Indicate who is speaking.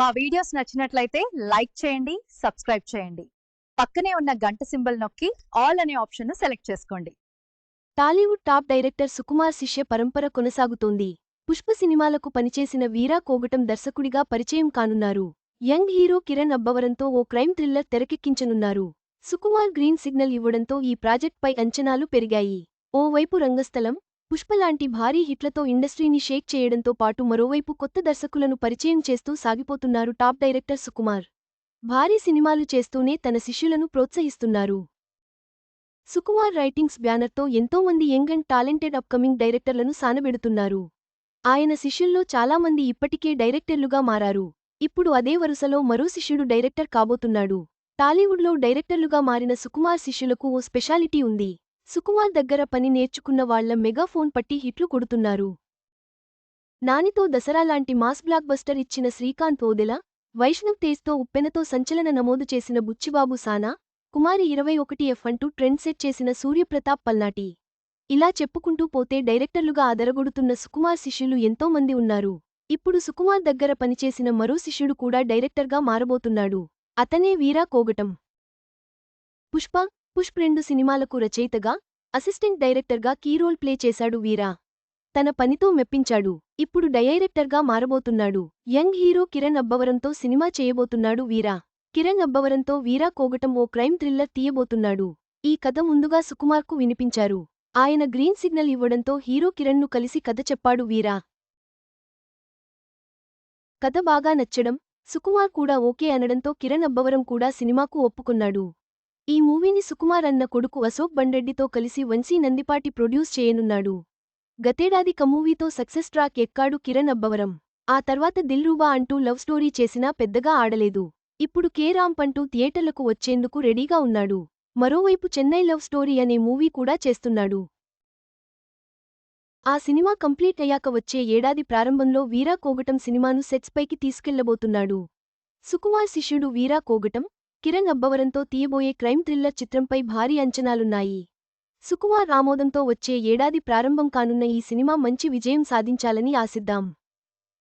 Speaker 1: మా వీడియోస్ నచ్చినట్లయితే లైక్ చేయండి సబ్స్క్రైబ్ చేయండి. పక్కనే ఉన్న గంట సింబల్ నొక్కి ఆల్ అనే ఆప్షన్ సెలెక్ట్ చేసుకోండి.
Speaker 2: టాలీవుడ్ టాప్ డైరెక్టర్ సుకుమార్ శిష్య పరంపర కొనసాగుతోంది. పుష్ప సినిమాలకు పనిచేసిన వీరా కోగటం దర్శకుడిగా పరిచయం కానున్నారు. యంగ్ హీరో కిరణ్ అబ్బవరంతో ఓ క్రైమ్ థ్రిల్లర్ తెరకెక్కించనున్నారు. సుకుమార్ గ్రీన్ సిగ్నల్ ఇవ్వడంతో ఈ ప్రాజెక్ట్పై అంచనాలు పెరిగాయి. ఓవైపు రంగస్థలం పుష్పలాంటి భారీ హిట్లతో ఇండస్ట్రీని షేక్ చేయడంతో పాటు మరోవైపు కొత్త దర్శకులను పరిచయం చేస్తూ సాగిపోతున్నారు టాప్ డైరెక్టర్ సుకుమార్. భారీ సినిమాలు చేస్తూనే తన శిష్యులను ప్రోత్సహిస్తున్నారు. సుకుమార్ రైటింగ్స్ బ్యానర్తో ఎంతోమంది యంగ్ అండ్ టాలెంటెడ్ అప్కమింగ్ డైరెక్టర్లను సానబెడుతున్నారు. ఆయన శిష్యుల్లో చాలామంది ఇప్పటికే డైరెక్టర్లుగా మారారు. ఇప్పుడు అదే వరుసలో మరో శిష్యుడు డైరెక్టర్ కాబోతున్నాడు. టాలీవుడ్లో డైరెక్టర్లుగా మారిన సుకుమార్ శిష్యులకు ఓ స్పెషాలిటీ ఉంది. సుకుమార్ దగ్గర పని నేర్చుకున్న వాళ్ళ మెగాఫోన్ పట్టి హిట్లు కొడుతున్నారు. నానితో దసరా లాంటి మాస్ బ్లాక్ బస్టర్ ఇచ్చిన శ్రీకాంత్ ఓదెల వైష్ణవ్ తేజ్తో ఉప్పెనతో సంచలన నమోదు చేసిన బుచ్చిబాబు సానా కుమారి ఇరవై ఒకటి ఎఫ్ అంటూ ట్రెండ్ సెట్ చేసిన సూర్యప్రతాప్ పల్నాటి. ఇలా చెప్పుకుంటూ పోతే డైరెక్టర్లుగా అదరగొడుతున్న సుకుమార్ శిష్యులు ఎంతోమంది ఉన్నారు. ఇప్పుడు సుకుమార్ దగ్గర పనిచేసిన మరో శిష్యుడు కూడా డైరెక్టర్గా మారబోతున్నాడు. అతనే వీరా కోగటం. పుష్ప పుష్ప్ రెండు సినిమాలకు రచయితగా అసిస్టెంట్ డైరెక్టర్గా కీరోల్ ప్లే చేశాడు వీరా. తన పనితో మెప్పించాడు. ఇప్పుడు డైరెక్టర్గా మారబోతున్నాడు. యంగ్ హీరో కిరణ్ అబ్బవరంతో సినిమా చేయబోతున్నాడు వీరా. కిరణ్ అబ్బవరంతో వీరా కోగటం ఓ క్రైమ్ థ్రిల్లర్ తీయబోతున్నాడు. ఈ కథ ముందుగా సుకుమార్కు వినిపించారు. ఆయన గ్రీన్ సిగ్నల్ ఇవ్వడంతో హీరో కిరణ్ను కలిసి కథ చెప్పాడు వీరా. కథ బాగా నచ్చడం సుకుమార్ కూడా ఓకే అనడంతో కిరణ్ అబ్బవరం కూడా సినిమాకు ఒప్పుకున్నాడు. ఈ మూవీని సుకుమార్ అన్న కొడుకు అశోక్ బండెడ్డితో కలిసి వంశీ నందిపాటి ప్రొడ్యూస్ చేయనున్నాడు. గతేడాది కమూవీతో సక్సెస్ ట్రాక్ ఎక్కాడు కిరణ్ అబ్బవరం. ఆ తర్వాత దిల్రూబా అంటూ లవ్ స్టోరీ చేసినా పెద్దగా ఆడలేదు. ఇప్పుడు కే రాంప్ అంటూ థియేటర్లకు వచ్చేందుకు రెడీగా ఉన్నాడు. మరోవైపు చెన్నై లవ్ స్టోరీ అనే మూవీ కూడా చేస్తున్నాడు. ఆ సినిమా కంప్లీట్ అయ్యాక వచ్చే ఏడాది ప్రారంభంలో వీరా కోగటం సినిమాను సెట్స్ పైకి తీసుకెళ్ళబోతున్నాడు. సుకుమార్ శిష్యుడు వీరా కోగటం కిరణ్ అబ్బవరంతో తీయబోయే క్రైమ్ థ్రిల్లర్ చిత్రంపై భారీ అంచనాలున్నాయి. సుకుమార్ ఆమోదంతో వచ్చే ఏడాది ప్రారంభం కానున్న ఈ సినిమా మంచి విజయం సాధించాలని ఆశిద్దాం.